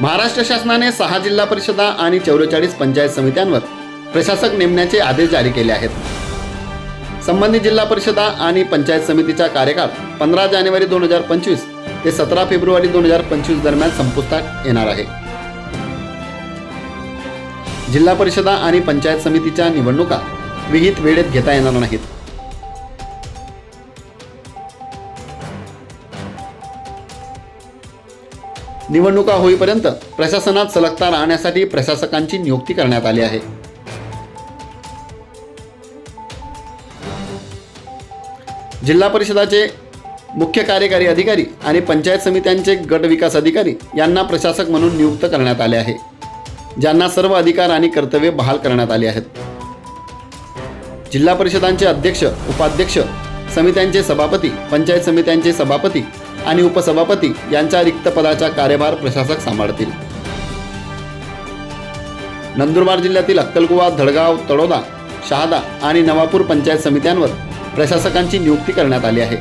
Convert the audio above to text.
महाराष्ट्र शासनाने सहा जिल्हा परिषदा आणि चौवेचाळीस पंचायत समित्यांवर प्रशासक नेमण्याचे आदेश जारी केले आहेत. संबंधित जिल्हा परिषदा आणि पंचायत समितीचा कार्यकाळ पंधरा जानेवारी दोन हजार पंचवीस ते सतरा फेब्रुवारी दोन हजार पंचवीस दरम्यान संपुष्टात येणार आहे. जिल्हा परिषदा आणि पंचायत समितीच्या निवडणुका विहित वेळेत घेता येणार नाहीत. निवडणुका होईपर्यंत प्रशासनात सलगता राहण्यासाठी प्रशासकांची नियुक्ती करण्यात आली आहे. जिल्हा परिषदाचे मुख्य कार्यकारी अधिकारी आणि पंचायत समित्यांचे गट विकास अधिकारी यांना प्रशासक म्हणून नियुक्त करण्यात आले आहे. ज्यांना सर्व अधिकार आणि कर्तव्ये बहाल करण्यात आली आहेत. जिल्हा परिषदांचे अध्यक्ष उपाध्यक्ष समित्यांचे सभापती पंचायत समित्यांचे सभापती आणि उपसभापती यांच्या रिक्त पदाचा कार्यभार प्रशासक सांभाळतील. नंदुरबार जिल्ह्यातील अक्कलकुवा धडगाव तळोदा शहादा आणि नवापूर पंचायत समित्यांवर प्रशासकांची नियुक्ती करण्यात आली आहे.